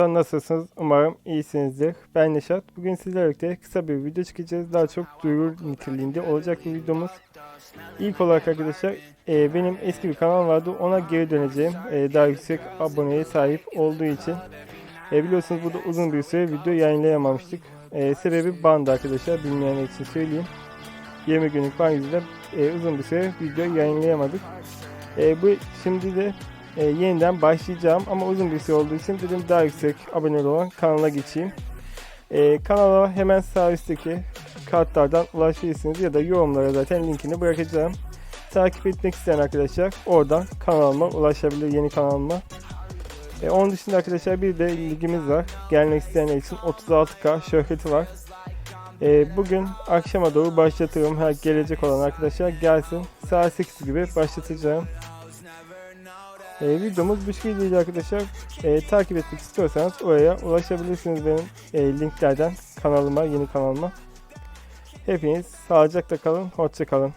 Nasılsınız? Umarım iyisinizdir. Ben Neşat. Bugün sizlerle birlikte kısa bir video çıkacağız. Daha çok duyuru niteliğinde olacak bir videomuz. İlk olarak arkadaşlar e, benim eski bir kanal vardı. Ona geri döneceğim. E, daha yüksek aboneye sahip olduğu için. E, biliyorsunuz burada uzun bir süre video yayınlayamamıştık. E, sebebi bandı arkadaşlar. Bilmeyenler için söyleyeyim. 20 günlük ban yüzünden e, uzun bir süre video yayınlayamadık. E, bu şimdi de e, yeniden başlayacağım ama uzun bir süre olduğu için dedim daha yüksek aboneli olan kanala geçeyim. E, kanala hemen sağ üstteki kartlardan ulaşabilirsiniz ya da yorumlara zaten linkini bırakacağım. Takip etmek isteyen arkadaşlar oradan kanalıma ulaşabilir yeni kanalıma. E, onun dışında arkadaşlar bir de ligimiz var. Gelmek isteyenler için 36k şöhreti var. E, bugün akşama doğru başlatırım. Her gelecek olan arkadaşlar gelsin. Saat 8 gibi başlatacağım. E, videomuz bu şekildeydi arkadaşlar. E, takip etmek istiyorsanız oraya ulaşabilirsiniz benim e, linklerden kanalıma, yeni kanalıma. Hepiniz sağlıcakla kalın, hoşça kalın.